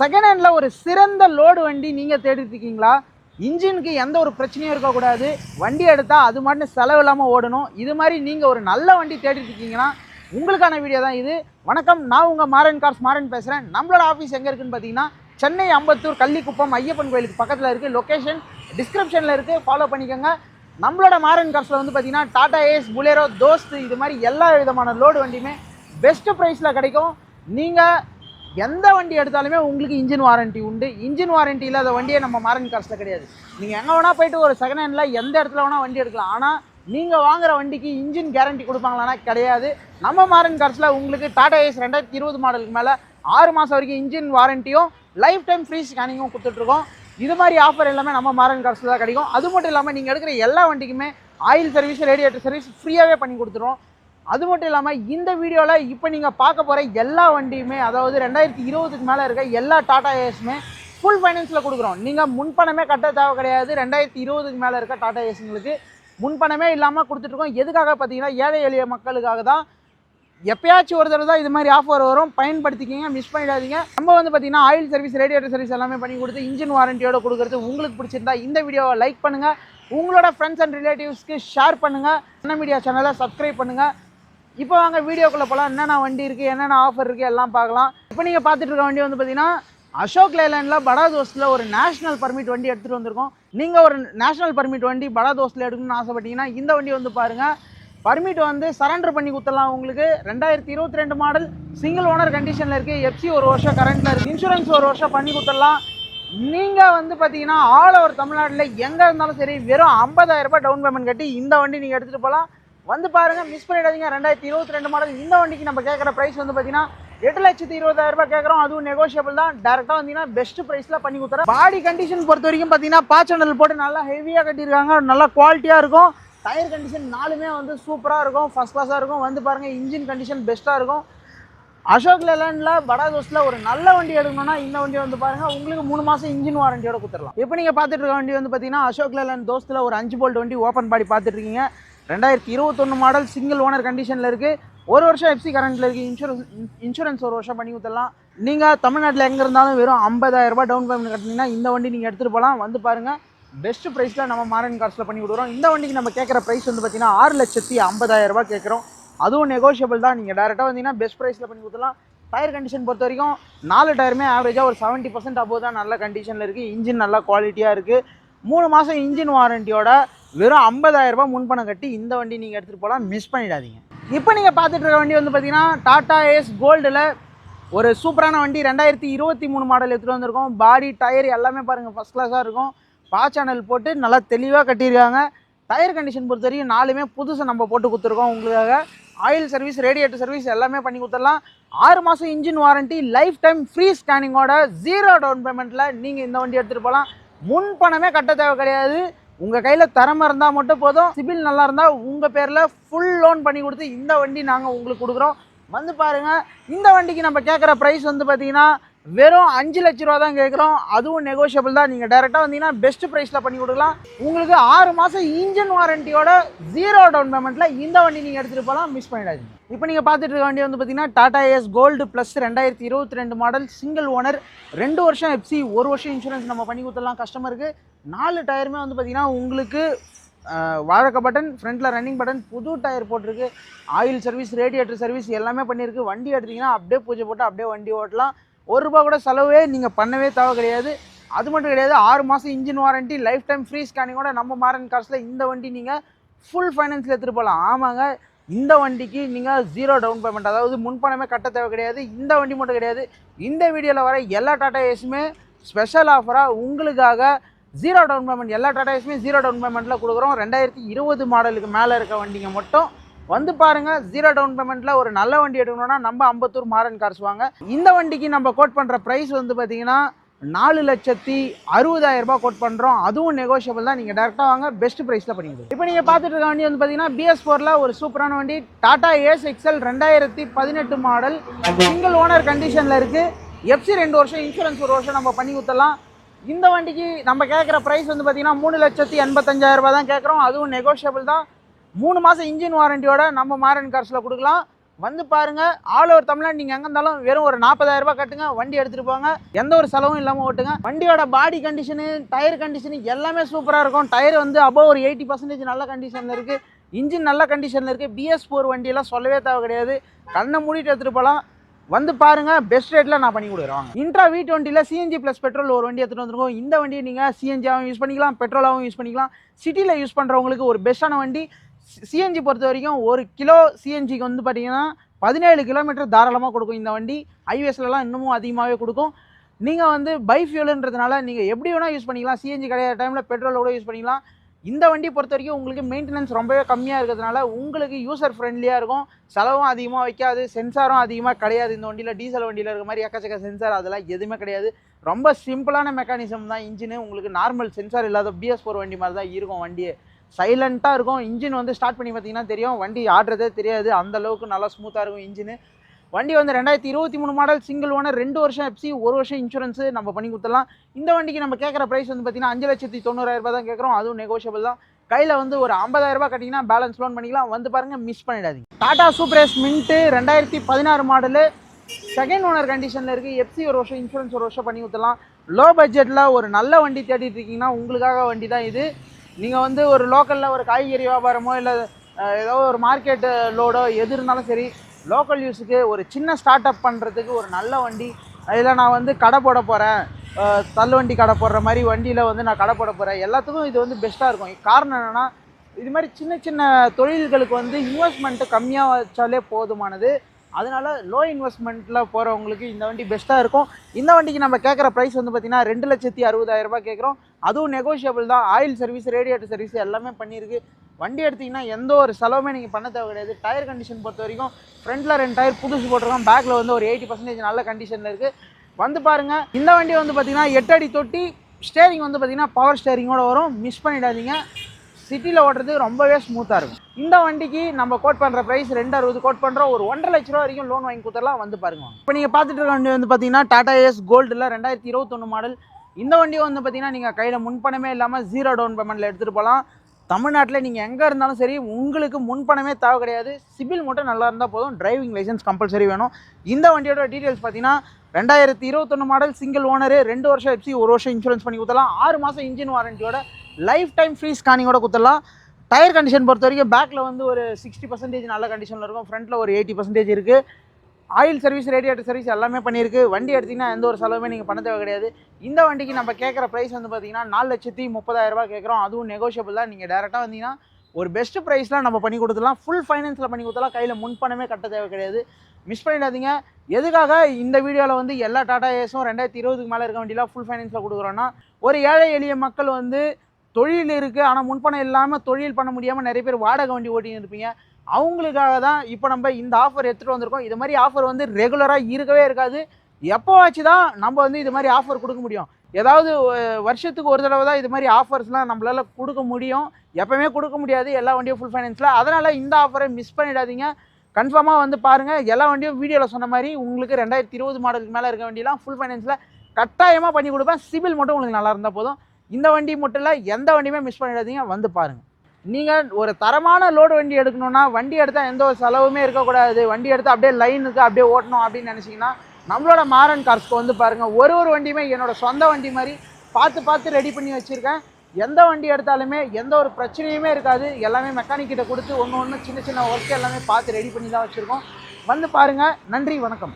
Second handle ஒரு சிறந்த load வண்டி நீங்கள் தேடிட்டு இருக்கீங்களா? இன்ஜினுக்கு எந்த ஒரு பிரச்சனையும் இருக்கக்கூடாது. வண்டி எடுத்தால் அது மட்டும் செலவு இல்லாமல் ஓடணும். இது மாதிரி நீங்கள் ஒரு நல்ல வண்டி தேடிட்டு இருக்கீங்கன்னா உங்களுக்கான வீடியோ தான் இது. வணக்கம் நான் உங்கள் மாறன் கார்ஸ் மாறன் பேசுகிறேன் நம்மளோட ஆஃபீஸ் எங்கே இருக்குன்னு பார்த்தீங்கன்னா சென்னை அம்பத்தூர் கள்ளிக்குப்பம் ஐயப்பன் கோயிலுக்கு பக்கத்தில் இருக்குது லொக்கேஷன் டிஸ்கிரிப்ஷனில் இருக்குது ஃபாலோ பண்ணிக்கோங்க. நம்மளோட மாரன் கார்ஸில் வந்து பார்த்தீங்கன்னா டாடா ஏஸ் புலேரோ தோஸ்த் இது மாதிரி எல்லா விதமான லோடு வண்டியுமே பெஸ்ட்டு ப்ரைஸில் கிடைக்கும். நீங்கள் எந்த வண்டி எடுத்தாலுமே உங்களுக்கு இன்ஜின் வாரண்டி உண்டு. இன்ஜின் வாரண்டி இல்லாத வண்டியை நம்ம மாறன் காசில் கிடையாது. நீங்கள் எங்கே வேணால் போயிட்டு ஒரு செகண்ட் ஹேண்டில் எந்த இடத்துல வேணால் வண்டி எடுக்கலாம். ஆனால் நீங்கள் வாங்குற வண்டிக்கு இன்ஜின் கேரண்டி கொடுப்பாங்களான்னா கிடையாது. நம்ம மாறன் காசில் உங்களுக்கு டாடா ஏஸ் ரெண்டாயிரத்தி இருபது மாடலுக்கு மேலே ஆறு மாதம் வரைக்கும் இன்ஜின் வாரண்டியும் லைஃப் டைம் ஃப்ரீ ஸ்கேனிங்கும் கொடுத்துட்ருக்கோம். இது மாதிரி ஆஃபர் எல்லாமே நம்ம மாறன் காசில் தான் கிடைக்கும். அது மட்டும் இல்லாமல் நீங்கள் எடுக்கிற எல்லா வண்டிக்குமே ஆயில் சர்வீஸ் ரேடியேட்டர் சர்வீஸ் ஃப்ரீயாகவே பண்ணி கொடுத்துருவோம். அது மட்டும் இல்லாமல் இந்த வீடியோவில் இப்போ நீங்கள் பார்க்க போகிற எல்லா வண்டியுமே அதாவது ரெண்டாயிரத்தி இருபதுக்கு மேலே இருக்க எல்லா டாடா ஏஸுமே ஃபுல் ஃபைனான்ஸில் கொடுக்குறோம். நீங்கள் முன்பணமே கட்ட தேவை கிடையாது. ரெண்டாயிரத்தி இருபதுக்கு மேலே இருக்க டாடா ஏஸுங்களுக்கு முன்பணமே இல்லாமல் கொடுத்துட்ருக்கோம் எதுக்காக பார்த்தீங்கன்னா ஏழை எளிய மக்களுக்காக தான். எப்பயாச்சும் ஒரு தடவை தான் இது மாதிரி ஆஃபர் வரும். பயன்படுத்திக்கிங்க மிஸ் பண்ணிடாதீங்க. நம்ம வந்து பார்த்தீங்கன்னா ஆயில் சர்வீஸ் ரேடியேட்டர் சர்வீஸ் எல்லாமே பண்ணி கொடுத்து இன்ஜின் வாரண்டியோட கொடுக்குறது உங்களுக்கு பிடிச்சிருந்தா இந்த வீடியோவை லைக் பண்ணுங்கள் உங்களோட ஃப்ரெண்ட்ஸ் அண்ட் ரிலேட்டிவ்ஸ்க்கு ஷேர் பண்ணுங்கள் அண்ணா மீடியா சேனலை சப்ஸ்கிரைப் பண்ணுங்கள் இப்போ வாங்க வீடியோக்குள்ளே போகலாம் என்னென்ன வண்டி இருக்குது என்னென்ன ஆஃபர் இருக்குது எல்லாம் பார்க்கலாம். இப்போ நீங்கள் பார்த்துட்டு இருக்க வண்டி வந்து பார்த்தீங்கன்னா அசோக் லேலண்டில் படா தோஸ்தில் ஒரு நேஷனல் பர்மிட் வண்டி எடுத்துகிட்டு வந்திருக்கோம். நீங்கள் ஒரு நேஷனல் பர்மிட் வண்டி படா தோஸ்தில் எடுக்கணும்னு ஆசைப்பட்டீங்கன்னா இந்த வண்டி வந்து பாருங்கள் பர்மிட் வந்து சரண்டர் பண்ணி கொடுத்துடலாம் உங்களுக்கு. ரெண்டாயிரத்தி இருபத்தி ரெண்டு மாடல் சிங்கிள் ஓனர் கண்டிஷனில் இருக்குது எஃப்சி ஒரு வருஷம் கரண்ட்டில் இருக்குது இன்சூரன்ஸ் ஒரு வருஷம் பண்ணி கொடுத்துடலாம் நீங்கள் வந்து பார்த்தீங்கன்னா ஆல் ஓவர் தமிழ்நாட்டில் எங்கே இருந்தாலும் சரி வெறும் ஐம்பதாயிரரூபா டவுன் பேமெண்ட் கட்டி இந்த வண்டி நீங்கள் எடுத்துகிட்டு போகலாம் வந்து பாருங்கள் மிஸ் பண்ணிடாதீங்க. ரெண்டாயிரத்தி இருபத்தி ரெண்டு மாடல் இந்த வண்டிக்கு நம்ம கேட்குற ப்ரைஸ் வந்து பார்த்தீங்கன்னா எட்டு லட்சத்தி இருபதாயிரம் ரூபாய் கேட்குறோம் அதுவும் நெகோஷியபிள் தான். டேரெக்டாக வந்தீங்கன்னா பெஸ்ட் ப்ரைஸில் பண்ணி கொடுத்துறேன். பாடி கண்டிஷன் பொறுத்த வரைக்கும் பார்த்தீங்கன்னா பாச்சனல் போட்டு நல்லா ஹெவியாக கட்டியிருக்காங்க. நல்லா குவாலிட்டியாக இருக்கும். டயர் கண்டிஷன் நாலுமே வந்து சூப்பராக இருக்கும். ஃபஸ்ட் கிளாஸாக இருக்கும். வந்து பாருங்கள் இன்ஜின் கண்டிஷன் பெஸ்ட்டாக இருக்கும். அசோக் லேலண்டில் படா ஒரு நல்ல வண்டி எடுக்கணும்னா இந்த வண்டி வந்து பாருங்கள் உங்களுக்கு மூணு மாதம் இன்ஜின் வாரண்டியோட கொடுத்துடலாம். இப்போ நீங்கள் பார்த்துட்டு இருக்க வண்டி வந்து பார்த்தீங்கன்னா அசோக் லேலண்ட் தோஸ்தில் ஒரு அஞ்சு போல்ட் வண்டி ஓப்பன் பாடி பார்த்துட்டு இருக்கீங்க. ரெண்டாயிரத்தி இருபத்தொன்று மாடல் சிங்கிள் ஓனர் கண்டிஷனில் இருக்குது ஒரு வருஷம் எஃப்சி கரண்ட்டில் இருக்குது இன்சூரன்ஸ் இன்சூரன்ஸ் ஒரு வருஷம் பண்ணி கொடுத்துடலாம். நீங்கள் தமிழ்நாட்டில் எங்கே இருந்தாலும் வெறும் ஐம்பதாயிரரூபா டவுன் பேமெண்ட் கட்டினீங்கன்னா இந்த வண்டி நீங்கள் எடுத்துகிட்டு போகலாம். வந்து பாருங்கள் பெஸ்ட் ப்ரைஸில் நம்ம மாரன் கார்ஸில் பண்ணி கொடுக்குறோம். இந்த வண்டிக்கு நம்ம கேட்குற ப்ரைஸ் வந்து பார்த்தீங்கன்னா ஆறு லட்சத்தி ஐம்பதாயிரம் கேட்குறோம். அதுவும் நெகோஷியபிள் தான். நீங்கள் டேரெக்டாக வந்தீங்கன்னா பெஸ்ட் ப்ரைஸில் பண்ணி கொடுத்துலாம் டயர் கண்டிஷன் பொறுத்த வரைக்கும் நாலு டயருமே ஆவரேஜாக ஒரு செவன்ட்டி பர்சன்ட் அபோவ் தான். நல்ல கண்டிஷனில் இருக்குது இன்ஜின் நல்லா குவாலிட்டியாக இருக்குது மூணு மாதம் இன்ஜின் வாரண்டியோட வெறும் 50000 ரூபாய் முன்பணம் கட்டி இந்த வண்டி நீங்கள் எடுத்துகிட்டு போகலாம் மிஸ் பண்ணிடாதீங்க. இப்போ நீங்கள் பார்த்துட்டு இருக்க வண்டி வந்து பார்த்தீங்கன்னா டாடா ஏஸ் கோல்டில் ஒரு சூப்பரான வண்டி ரெண்டாயிரத்தி இருபத்தி மூணு மாடல் எடுத்துகிட்டு வந்திருக்கோம். பாடி டயர் எல்லாமே பாருங்கள் ஃபஸ்ட் கிளாஸாக இருக்கும். பா சேனல் போட்டு நல்லா தெளிவாக கட்டியிருக்காங்க. டயர் கண்டிஷன் பொறுத்த வரைக்கும் நாலுமே புதுசாக நம்ம போட்டு கொடுத்துருக்கோம் உங்களுக்காக. ஆயில் சர்வீஸ் ரேடியேட்டர் சர்வீஸ் எல்லாமே பண்ணி கொடுத்துடலாம். ஆறு மாதம் engine warranty life time free ஸ்கேனிங்கோட ஜீரோ டவுன் பேமெண்ட்டில் நீங்கள் இந்த வண்டி எடுத்துகிட்டு போகலாம் முன் பணமே கட்ட தேவை கிடையாது. உங்கள் கையில் திறமை இருந்தால் மட்டும் போதும். சிபில் நல்லா இருந்தால் உங்கள் பேரில் ஃபுல் லோன் பண்ணி கொடுத்து இந்த வண்டி நாங்கள் உங்களுக்கு கொடுக்குறோம். வந்து பாருங்கள் இந்த வண்டிக்கு நம்ம கேட்குற ப்ரைஸ் வந்து பார்த்தீங்கன்னா வெறும் அஞ்சு லட்ச ரூபா தான் கேட்குறோம் அதுவும் நெகோஷியபிள் தான். நீங்கள் டேரெக்டாக வந்தீங்கன்னா பெஸ்ட் ப்ரைஸில் பண்ணி கொடுக்கலாம். உங்களுக்கு ஆறு மாதம் இன்ஜின் வாரண்டியோட ஜீரோ டவுன் பேமெண்ட்டில் இந்த வண்டி நீங்கள் எடுத்துகிட்டு போகலாம். மிஸ் பண்ணிடாதீங்க. இப்போ நீங்கள் பார்த்துட்டு இருக்க வண்டி வந்து பார்த்தீங்கன்னா டாடா ஏஸ் கோல்டு ப்ளஸ் ரெண்டாயிரத்தி இருபத்தி ரெண்டு மாடல் சிங்கிள் ஓனர் ரெண்டு வருஷம் எஃப்சி ஒரு வருஷம் இன்சூரன்ஸ் நம்ம பண்ணி கொடுத்துடலாம் கஸ்டமருக்கு நாலு டயருமே வந்து பார்த்தீங்கன்னா உங்களுக்கு வாழக்க பட்டன் ஃப்ரண்ட்டில் ரன்னிங் பட்டன் புது டயர் போட்டிருக்கு. ஆயில் சர்வீஸ் ரேடியேட்டர் சர்வீஸ் எல்லாமே பண்ணியிருக்கு. வண்டி எடுத்தீங்கன்னா அப்படியே பூஜை போட்டு அப்படியே வண்டி ஓட்டலாம். ஒரு ரூபா கூட செலவே நீங்கள் பண்ணவே தேவை கிடையாது. அது மட்டும் கிடையாது ஆறு மாதம் engine warranty life time free ஸ்கேனிங்கோட நம்ம மாரன் காசில் இந்த வண்டி நீங்கள் ஃபுல் ஃபைனான்ஸில் எடுத்துகிட்டு போகலாம் ஆமாங்க இந்த வண்டிக்கு நீங்கள் ஜீரோ டவுன் பேமெண்ட் அதாவது முன்பணமே கட்ட தேவை கிடையாது இந்த வண்டி மட்டும் கிடையாது. இந்த வீடியோவில் வர எல்லா டாடா ஏஸுமே ஸ்பெஷல் ஆஃபராக உங்களுக்காக ஜீரோ டவுன் பேமெண்ட் எல்லா டாடா ஏஸுமே ஜீரோ டவுன் பேமெண்ட்டில் கொடுக்குறோம். ரெண்டாயிரத்தி இருபது மாடலுக்கு மேலே இருக்க வண்டிங்க மட்டும் வந்து பாருங்கள் ஜீரோ டவுன் பேமெண்ட்டில் ஒரு நல்ல வண்டி எடுக்கணும்னா நம்ம அம்பத்தூர் மாறன் கார்ஸ் வாங்க. இந்த வண்டிக்கு நம்ம கோட் பண்ணுற ப்ரைஸ் வந்து பார்த்தீங்கன்னா நாலு லட்சத்தி அறுபதாயிரம் ரூபாய் கோட் பண்ணுறோம் அதுவும் நெகோஷியபிள் தான். நீங்கள் டேரெக்டாக வாங்க பெஸ்ட் ப்ரைஸில் பண்ணிடுங்க இப்போ நீங்கள் பார்த்துட்டு இருக்க வண்டி வந்து பார்த்தீங்கன்னா பிஎஸ் ஃபோரில் ஒரு சூப்பரான வண்டி. டாடா ஏஸ் எக்ஸல் ரெண்டாயிரத்தி பதினெட்டு மாடல் சிங்கிள் ஓனர் கண்டிஷனில் இருக்குது எஃப்சி ரெண்டு வருஷம் இன்சூரன்ஸ் ஒரு வருஷம் நம்ம பண்ணி ஊற்றலாம் இந்த வண்டிக்கு நம்ம கேட்குற ப்ரைஸ் வந்து பார்த்தீங்கன்னா மூணு லட்சத்தி எண்பத்தஞ்சாயிரம் தான் கேட்குறோம் அதுவும் நெகோஷியபிள் தான். மூணு மாதம் இன்ஜின் வாரண்டியோட நம்ம மாரன் கார்ஸில் கொடுக்கலாம். வந்து பாருங்க ஆல் ஓவர் தமிழ்நாடு நீங்கள் எங்கே இருந்தாலும் வெறும் ஒரு நாற்பதாயிரரூபா கட்டுங்க வண்டி எடுத்துகிட்டு போங்க. எந்த ஒரு செலவும் இல்லாமல் ஓட்டுங்க. வண்டியோட பாடி கண்டிஷனு டயர் கண்டிஷனு எல்லாமே சூப்பராக இருக்கும். டயர் வந்து அபவ் ஒரு எயிட்டி பர்சன்டேஜ் நல்ல கண்டிஷனில் இருக்குது இன்ஜின் நல்ல கண்டிஷனில் இருக்குது பிஎஸ் ஃபோர் வண்டியெல்லாம் சொல்லவே தேவை கிடையாது. கண்ணை மூடிட்டு எடுத்துகிட்டு போகலாம். வந்து பாருங்க பெஸ்ட் ரேட்டில் நான் பண்ணி கொடுக்குறேன். இன்ட்ரா வி டுவெண்ட்டியில் சிஎன்ஜி ப்ளஸ் பெட்ரோல் ஒரு வண்டி எடுத்துகிட்டு வந்துருக்கோம். இந்த வண்டியை நீங்கள் சிஎன்ஜியாகவும் யூஸ் பண்ணிக்கலாம் பெட்ரோலாகவும் யூஸ் பண்ணிக்கலாம். சிட்டியில் யூஸ் பண்ணுறவங்களுக்கு ஒரு பெஸ்ட்டான வண்டி. சிஎன்ஜி பொறுத்த வரைக்கும் ஒரு கிலோ சிஎன்ஜிக்கு வந்து பார்த்தீங்கன்னா பதினேழு கிலோமீட்டர் தாராளமாக கொடுக்கும் இந்த வண்டி. ஹைவேஸ்லலாம் இன்னமும் அதிகமாகவே கொடுக்கும். நீங்கள் வந்து பை ஃபியூலுன்றதுனால நீங்கள் எப்படி வேணால் யூஸ் பண்ணிக்கலாம். சிஎன்ஜி கிடையாத டைமில் பெட்ரோல் கூட யூஸ் பண்ணிக்கலாம். இந்த வண்டி பொறுத்த வரைக்கும் உங்களுக்கு மெயின்டெனன்ஸ் ரொம்பவே கம்மியாக இருக்கிறதுனால உங்களுக்கு யூசர் ஃப்ரெண்ட்லியாக இருக்கும். செலவும் அதிகமாக வைக்காது. சென்சாரும் அதிகமாக கிடையாது இந்த வண்டியில். டீசல் வண்டியில் இருக்க மாதிரி எக்கச்சக்க சென்சார் அதெல்லாம் எதுவுமே கிடையாது. ரொம்ப சிம்பிளான மெக்கானிசம் தான். இன்ஜினு உங்களுக்கு நார்மல் சென்சார் இல்லாத பிஎஸ் ஃபோர் வண்டி மாதிரி தான் இருக்கும் வண்டியே. சைலண்ட்டாக இருக்கும். இன்ஜின் வந்து ஸ்டார்ட் பண்ணி பார்த்தீங்கன்னா தெரியும். வண்டி ஆடுறதே தெரியாது. அந்த அளவுக்கு நல்லா ஸ்மூத்தாக இருக்கும் இன்ஜினு வண்டி வந்து ரெண்டாயிரத்தி இருபத்தி மூணு மாடல் சிங்கிள் ஓனர் ரெண்டு வருஷம் எஃப்சி ஒரு வருஷம் இன்சூரன்ஸு நம்ம பண்ணி கொடுத்துடலாம். இந்த வண்டிக்கு நம்ம கேட்குற ப்ரைஸ் வந்து பார்த்தீங்கன்னா அஞ்சு லட்சத்தி தொண்ணூறாயிரம் ரூபாய் தான் கேட்குறோம். அதுவும் நெகோஷியபிள் தான். கையில் வந்து ஒரு ஐம்பதாயிரரூபா கட்டிங்கன்னா பேலன்ஸ் லோன் பண்ணிக்கலாம். வந்து பாருங்கள் மிஸ் பண்ணிடாதீங்க. டாடா சூப்பர் எஸ் மின்ட்டு ரெண்டாயிரத்தி பதினாறு மாடலு செகண்ட் ஓனர் கண்டிஷனில் இருக்குது எஃப்சி ஒரு வருஷம் இன்சூரன்ஸ் ஒரு வருஷம் பண்ணி கொடுத்துடலாம். லோ பட்ஜெட்டில் ஒரு நல்ல வண்டி தேடிட்டு இருக்கீங்கன்னா உங்களுக்காக வண்டி தான் இது. நீங்கள் வந்து ஒரு லோக்கலில் ஒரு காய்கறி வியாபாரமோ இல்லை ஏதோ ஒரு மார்க்கெட்டு லோடோ எது இருந்தாலும் சரி லோக்கல் யூஸுக்கு ஒரு சின்ன ஸ்டார்ட் அப் பண்ணுறதுக்கு ஒரு நல்ல வண்டி. அதில் நான் வந்து கடை போட போகிறேன் தள்ளுவண்டி கடை போடுற மாதிரி வண்டியில் வந்து நான் கடை போட போகிறேன் எல்லாத்துக்கும் இது வந்து பெஸ்ட்டாக இருக்கும். காரணம் என்னென்னா இது மாதிரி சின்ன சின்ன தொழில்களுக்கு வந்து இன்வெஸ்ட்மெண்ட்டு கம்மியாக வச்சாலே போதுமானது. அதனால லோ இன்வெஸ்ட்மெண்ட்டில் போகிறவங்களுக்கு இந்த வண்டி பெஸ்ட்டாக இருக்கும். இந்த வண்டிக்கு நம்ம கேட்குற ப்ரைஸ் வந்து பார்த்திங்கன்னா ரெண்டு லட்சத்தி அறுபதாயிரம் ரூபாய் கேட்குறோம் அதுவும் நெகோஷியபிள் தான். ஆயில் சர்வீஸ் ரேடியேட்டர் சர்வீஸ் எல்லாமே பண்ணியிருக்கு. வண்டி எடுத்திங்கன்னா எந்த ஒரு செலவுமே நீங்கள் பண்ண தேவை கிடையாது. டயர் கண்டிஷன் பொறுத்த வரைக்கும் ஃப்ரண்ட்டில் ரெண்டு டயர் புதுசு போட்டிருக்கோம். பேக்கில் வந்து ஒரு எயிட்டி பர்சன்டேஜ் நல்ல கண்டிஷனில் இருக்குது வந்து பாருங்கள் இந்த வண்டி வந்து பார்த்திங்கன்னா எட்டு அடி தொட்டி ஸ்டேரிங் வந்து பார்த்திங்கன்னா பவர் ஸ்டேரிங்கோட வரும். மிஸ் பண்ணிடாதீங்க. சிட்டியில் ஓட்டுறது ரொம்பவே ஸ்மூத்தாக இருக்கும். இந்த வண்டிக்கு நம்ம கோட் பண்ணுற ப்ரைஸ் ரெண்டு அறுபது கோட் பண்ணுறோம் ஒரு ஒன்றரை லட்ச ரூபா வரைக்கும் லோன் வாங்கி கொடுத்துலாம் வந்து பாருங்க. இப்போ நீங்கள் பார்த்துட்டு இருக்க வண்டி வந்து பார்த்தீங்கன்னா டாடா ஏஸ் கோல்டில் ரெண்டாயிரத்தி இருபத்தொன்று மாடல் இந்த வண்டி வந்து பார்த்தீங்கன்னா நீங்கள் கையில் முன்பணமே இல்லாமல் ஜீரோ டவுன் பேமெண்ட்டில் எடுத்துகிட்டு போகலாம். தமிழ்நாட்டில் நீங்கள் எங்கே இருந்தாலும் சரி உங்களுக்கு முன்பணமே தேவை கிடையாது. சிபில் மட்டும் நல்லா இருந்தால் போதும். டிரைவிங் லைசன்ஸ் கம்பல்சரி வேணும். இந்த வண்டியோட டீட்டெயில்ஸ் பார்த்தீங்கன்னா ரெண்டாயிரத்தி இருபத்தொன்று மாடல் சிங்கிள் ஓனரு ரெண்டு வருஷம் எப்சி ஒரு வருஷம் இன்சூரன்ஸ் பண்ணி கொடுத்தலாம் ஆறு மாதம் இன்ஜின் வாரண்டியோட லைஃப் டைம் ஃப்ரீ ஸ்கானிங்கோட கொடுத்துடலாம் டயர் கண்டிஷன் பொறுத்த வரைக்கும் பேக்கில் வந்து ஒரு சிக்ஸ்டி பர்சன்டேஜ் நல்ல கண்டிஷனில் இருக்கும். ஃப்ரண்ட்டில் ஒரு எயிட்டி பர்சன்டேஜ் இருக்குது ஆயில் சர்வீஸ் ரேடியேட்டர் சர்வீஸ் எல்லாமே பண்ணியிருக்கு. வண்டி எடுத்திங்கன்னா எந்த ஒரு செலவுமே நீங்கள் பண்ண தேவை கிடையாது. இந்த வண்டிக்கு நம்ம கேட்குற ப்ரைஸ் வந்து பார்த்தீங்கன்னா நாலு லட்சத்தி முப்பதாயிரரூபா கேட்குறோம். அதுவும் நெகோஷியபிள் தான். நீங்கள் டேரெக்டாக வந்தீங்கன்னா ஒரு பெஸ்ட் ப்ரைஸ்லாம் நம்ம பண்ணி கொடுத்துலாம் ஃபுல் ஃபைனான்ஸில் பண்ணி கொடுத்தலாம் கையில் முன்பணமே கட்ட தேவை கிடையாது. மிஸ் பண்ணிடாதீங்க. எதுக்காக இந்த வீடியோவில் வந்து எல்லா டாடா ஏஸும் ரெண்டாயிரத்தி இருபதுக்கு மேலே இருக்க வண்டியெலாம் ஃபுல் ஃபைனான்ஸில் கொடுக்குறோன்னா ஒரு ஏழை எளிய மக்கள் வந்து தொழில் இருக்குது ஆனால் முன்பணம் இல்லாமல் தொழில் பண்ண முடியாமல் நிறைய பேர் வாடகை வண்டி ஓட்டின்னு இருப்பீங்க. அவங்களுக்காக தான் இப்போ நம்ம இந்த ஆஃபர் எடுத்துகிட்டு வந்திருக்கோம். இது மாதிரி ஆஃபர் வந்து ரெகுலராக இருக்கவே இருக்காது. எப்போவாச்சு தான் நம்ம வந்து இது மாதிரி ஆஃபர் கொடுக்க முடியும். ஏதாவது வருஷத்துக்கு ஒரு தடவை தான் இது மாதிரி ஆஃபர்ஸ்லாம் நம்மளால் கொடுக்க முடியும். எப்போவுமே கொடுக்க முடியாது எல்லா வண்டியும் ஃபுல் ஃபைனான்ஸில் அதனால் இந்த ஆஃபரை மிஸ் பண்ணிடாதீங்க. கன்ஃபார்மாக வந்து பாருங்கள் எல்லா வண்டியும் வீடியோவில் சொன்ன மாதிரி உங்களுக்கு ரெண்டாயிரத்தி இருபது மாடலுக்கு மேலே இருக்க வண்டியெல்லாம் ஃபுல் ஃபைனான்ஸில் கட்டாயமாக பண்ணி கொடுப்பேன். சிபில் மட்டும் உங்களுக்கு நல்லா இருந்தால் போதும். இந்த வண்டி மட்டும் இல்லை எந்த வண்டியுமே மிஸ் பண்ணிடாதீங்க வந்து பாருங்கள் நீங்கள் ஒரு தரமான லோடு வண்டி எடுக்கணும்னா வண்டி எடுத்தால் எந்த ஒரு செலவுமே இருக்கக்கூடாது. வண்டி எடுத்து அப்படியே லைனுக்கு அப்படியே ஓட்டணும் அப்படின்னு நினச்சிங்கன்னா நம்மளோட மாரன் கார்ஸ்க்கு வந்து பாருங்கள் ஒரு ஒரு வண்டியுமே என்னோட சொந்த வண்டி மாதிரி பார்த்து பார்த்து ரெடி பண்ணி வச்சுருக்கேன். எந்த வண்டி எடுத்தாலுமே எந்த ஒரு பிரச்சனையுமே இருக்காது. எல்லாமே மெக்கானிக்கிட்ட கொடுத்து ஒன்று ஒன்று சின்ன சின்ன ஒர்க் எல்லாமே பார்த்து ரெடி பண்ணி தான் வச்சுருக்கோம். வந்து பாருங்கள் நன்றி வணக்கம்.